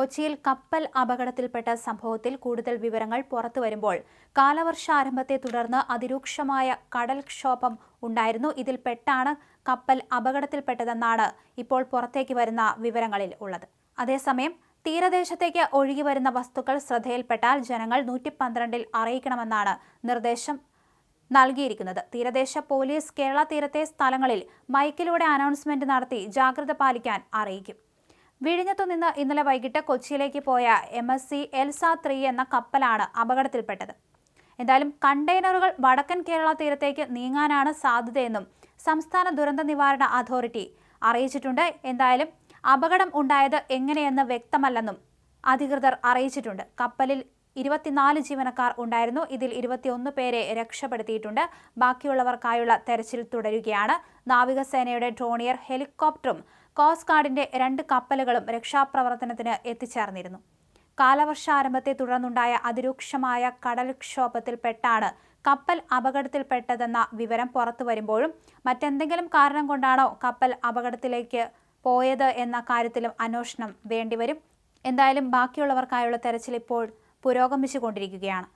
കൊച്ചിയിൽ കപ്പൽ അപകടത്തിൽപ്പെട്ട സംഭവത്തിൽ കൂടുതൽ വിവരങ്ങൾ പുറത്തു വരുമ്പോൾ കാലവർഷാരംഭത്തെ തുടർന്ന് അതിരൂക്ഷമായ കടൽക്ഷോഭം ഉണ്ടായിരുന്നു. ഇതിൽ പെട്ടാണ് കപ്പൽ അപകടത്തിൽപ്പെട്ടതെന്നാണ് ഇപ്പോൾ പുറത്തേക്ക് വരുന്ന വിവരങ്ങളിൽ ഉള്ളത്. അതേസമയം തീരദേശത്തേക്ക് ഒഴുകി വരുന്ന വസ്തുക്കൾ ശ്രദ്ധയിൽപ്പെട്ടാൽ ജനങ്ങൾ നൂറ്റി പന്ത്രണ്ടിൽ അറിയിക്കണമെന്നാണ് നിർദ്ദേശം നൽകിയിരിക്കുന്നത്. തീരദേശ പോലീസ് കേരള തീരത്തെ സ്ഥലങ്ങളിൽ മൈക്കിലൂടെ അനൗൺസ്മെന്റ് നടത്തി ജാഗ്രത പാലിക്കാൻ അറിയിക്കും. വിഴിഞ്ഞത്തു നിന്ന് ഇന്നലെ വൈകിട്ട് കൊച്ചിയിലേക്ക് പോയ M S C Elsa three എന്ന കപ്പലാണ് അപകടത്തിൽപ്പെട്ടത്. എന്തായാലും കണ്ടെയ്നറുകൾ വടക്കൻ കേരള തീരത്തേക്ക് നീങ്ങാനാണ് സാധ്യതയെന്നും സംസ്ഥാന ദുരന്ത നിവാരണ അതോറിറ്റി അറിയിച്ചിട്ടുണ്ട്. എന്തായാലും അപകടം ഉണ്ടായത് എങ്ങനെയെന്ന് വ്യക്തമല്ലെന്നും അധികൃതർ അറിയിച്ചിട്ടുണ്ട്. കപ്പലിൽ ഇരുപത്തിനാല് ജീവനക്കാർ ഉണ്ടായിരുന്നു. ഇതിൽ ഇരുപത്തിയൊന്ന് പേരെ രക്ഷപ്പെടുത്തിയിട്ടുണ്ട്. ബാക്കിയുള്ളവർക്കായുള്ള തെരച്ചിൽ തുടരുകയാണ്. നാവികസേനയുടെ ഡ്രോണിയർ ഹെലികോപ്റ്ററും കോസ്റ്റ് ഗാർഡിന്റെ രണ്ട് കപ്പലുകളും രക്ഷാപ്രവർത്തനത്തിന് എത്തിച്ചേർന്നിരുന്നു. കാലവർഷാരംഭത്തെ തുടർന്നുണ്ടായ അതിരൂക്ഷമായ കടൽക്ഷോഭത്തിൽപ്പെട്ടാണ് കപ്പൽ അപകടത്തിൽപ്പെട്ടതെന്ന വിവരം പുറത്തു വരുമ്പോഴും മറ്റെന്തെങ്കിലും കാരണം കൊണ്ടാണോ കപ്പൽ അപകടത്തിലേക്ക് പോയത് എന്ന കാര്യത്തിലും അന്വേഷണം വേണ്ടിവരും. എന്തായാലും ബാക്കിയുള്ളവർക്കായുള്ള തെരച്ചിൽ ഇപ്പോൾ പുരോഗമിച്ചുകൊണ്ടിരിക്കുകയാണ്.